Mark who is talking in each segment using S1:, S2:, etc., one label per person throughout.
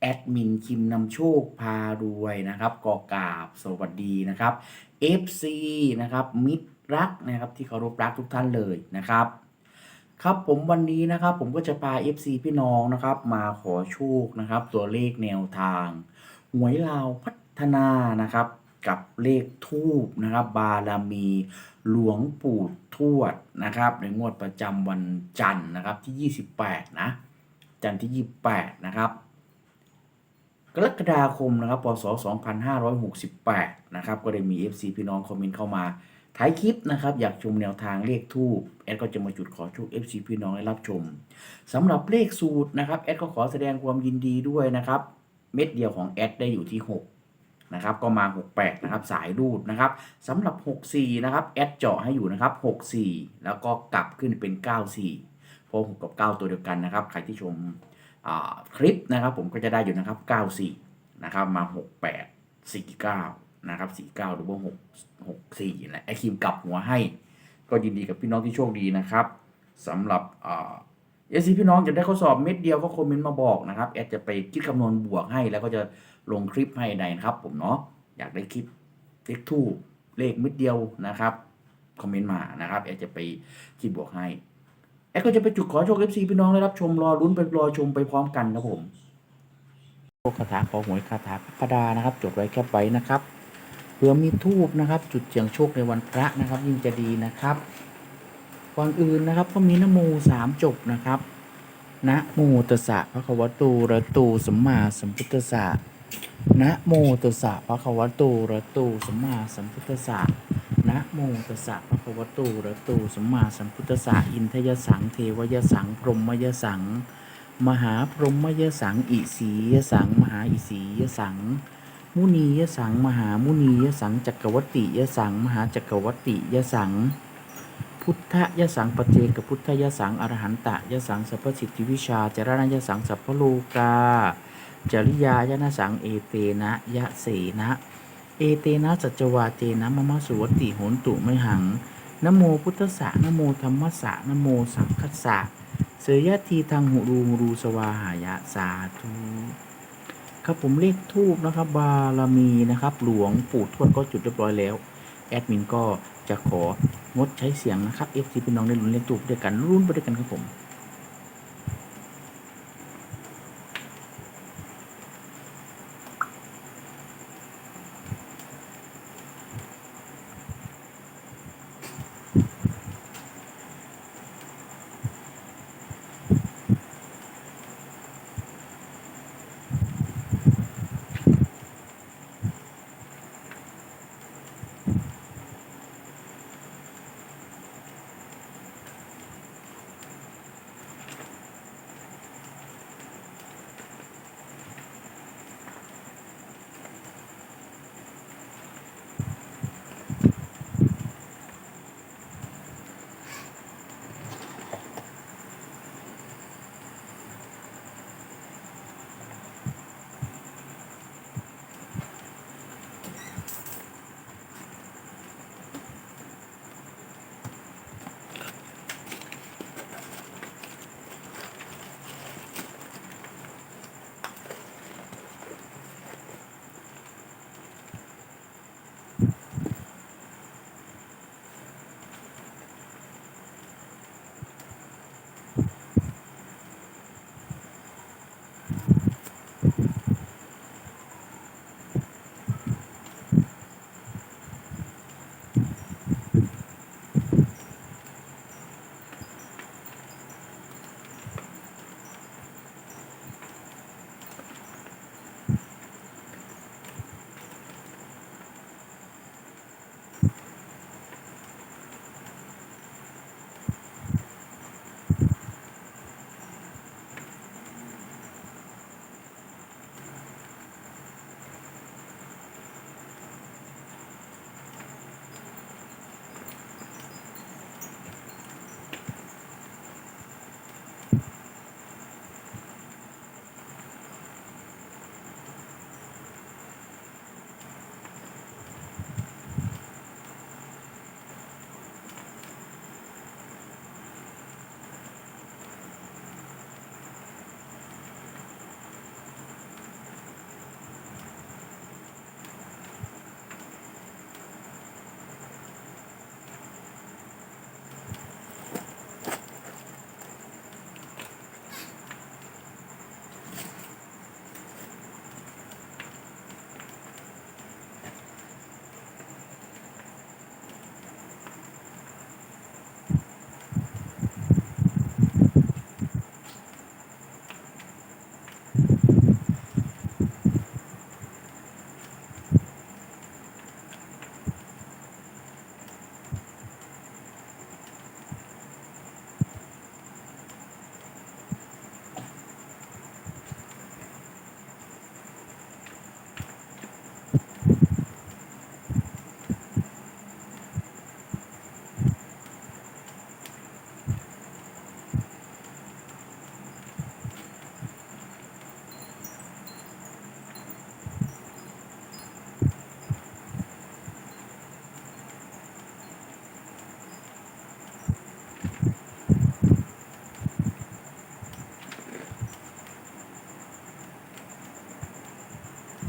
S1: แอดมินคิมนำโชคพารวยนะครับกอกราบสวัสดีนะครับ FC นะครับมิตรรักนะครับที่เคารพรักทุกท่านเลยนะครับ ครับผมวันนี้นะครับผมก็จะพา FC พี่น้องนะครับ มาขอโชคนะครับ ตัวเลขแนวทางหวยลาวพัฒนานะครับ กับเลขทูบนะครับ บารมี หลวงปู่ทวดนะครับ ในงวดประจำวันจันทร์นะครับที่ 28 นะ จันทร์ที่ 28 นะครับ กรกฎาคมนะครับพศ2568 นะครับ ก็ได้มี FC พี่น้องคอมเมนต์เข้ามาท้ายคลิปนะครับ อยากชมแนวทางเลขทูบแอดก็จะมาจุดขอโชค FC พี่น้องให้รับชมสำหรับเลขสูตรนะครับแอดก็ขอแสดงความยินดีด้วยนะครับ เม็ดเดียวของแอดได้อยู่ที่ 6 นะครับ ก็มา 68 นะครับ สายรูดนะครับสำหรับ 64 นะครับแอดเจาะให้อยู่นะครับ 64 แล้วก็กลับขึ้นเป็น 94 เพราะ6กับ 9 ตัวเดียวกันนะครับ ใครที่ชม คลิปนะครับผมก็จะได้อยู่นะครับ 94 นะครับมา 68 49 นะครับ 49 หรือว่า 6 64นะไอคิมกลับหัวให้ ก็ยินดีกับพี่น้องที่โชคดีนะครับสำหรับเอซีพี่น้องจะได้ข้อสอบเม็ดเดียวก็คอมเมนต์มาบอกนะครับแอดจะไปคิดคำนวณบวกให้ แล้วก็จะลงคลิปให้ในนะครับ ผมเนาะอยากได้คลิปเลขทูบเลขเม็ดเดียวนะครับคอมเมนต์มานะครับแอดจะไปคิดบวกให้ แอดก็จะไปจุดขอโชคเอฟซีพี่น้องได้รับชมรอลุ้นไปรอชมไปพร้อมกันครับผมโชคคาถาขอหวยคาถาพัดานะครับ จดไว้แคปไว้นะครับเผื่อมีทูบนะครับ จุดเจียงโชคในวันพระนะครับ ยิ่งจะดีนะครับก่อนอื่นนะครับก็มีนโมสามจบนะครับนะโมตัสสะพระควตอะระโตสัมมาสัมพุทธัสสะนะโมตัสสะพระควตอะระโตสัมมาสัมพุทธัสสะ นะโมตัสสะภะคะวะโตอะระโตสัมมาสัมพุทธัสสะอินทยสังเทวยสังพรหมยสัง มหาพรหมยสังอิสียสัง มหาอิสียสัง มุนียสัง มหามุนียสังจักรวัตติยสัง มหาจักรวัตติยสัง พุทธยสังปเจกพุทธยสังอรหันตะยสังสัพพสิทธิวิชาจารณยสังสัพพโลกาจริยายนะสังเอเตนะยะเสนะ เอเตนะสัจวาเตนะมะมะสุวติโหนตุไม่หังนโมพุทธสะนโมธรรมสะนโมสังคัสสะเสยยะทีทางหุรูรูสวาหายะสาธุครับผมเลขทูบนะครับ บารมีนะครับ หลวงปู่ทวดก็จุดเรียบร้อยแล้ว แอดมินก็จะของดใช้เสียงนะครับเอฟซีพี่น้องได้ลุ้นเลขทูบด้วยกันรุ่นไปด้วยกันครับผม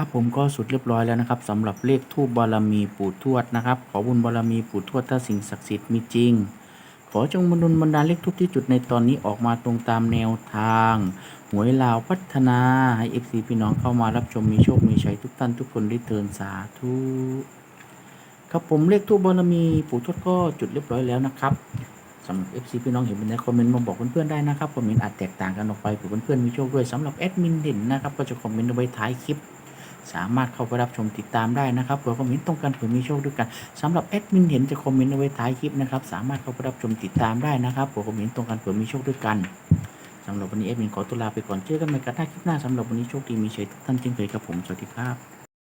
S1: ครับผมก็สุดเรียบร้อยแล้วนะครับสำหรับเลขทูบบารมีปู่ทวดนะครับ ขอบุญบารมีปู่ทวดถ้าสิ่งศักดิ์สิทธิ์มีจริง ขอจงบรรดลบรรดาเลขทูบที่จุดในตอนนี้ออกมาตรงตามแนวทางหวยลาวพัฒนาให้เอฟซีพี่น้องเข้ามารับชมมีโชคมีชัยทุกท่านทุกคนได้เทินสาธุครับผมเลขทูบบารมีปู่ทวดก็จุดเรียบร้อยแล้วนะครับสำหรับ FC พี่น้องเห็นเป็นในคอมเมนต์มาบอกเพื่อนๆได้นะครับคอมเมนต์อาจแตกต่างกันออกไปเผื่อเพื่อนๆมีโชคด้วยสำหรับแอดมินเด่นนะครับก็จะคอมเมนต์เอาไว้ท้ายคลิป สามารถเข้าไปรับชมติดตามได้นะครับเผื่อคอมเมนต์ตรงกันเผื่อมีโชคด้วยกันสำหรับแอดมินเห็นจะคอมเมนต์เอาไว้ท้ายคลิปนะครับสามารถเข้าไปรับชมติดตามได้นะครับเผื่อคอมเมนต์ตรงกันเผื่อมีโชคด้วยกันสำหรับวันนี้แอดมินขอตัวลาไปก่อนเจอกันใหม่กันหน้าคลิปหน้าสำหรับวันนี้โชคดีมีชัยทุกท่านเช่นเคยครับผมสวัสดีครับ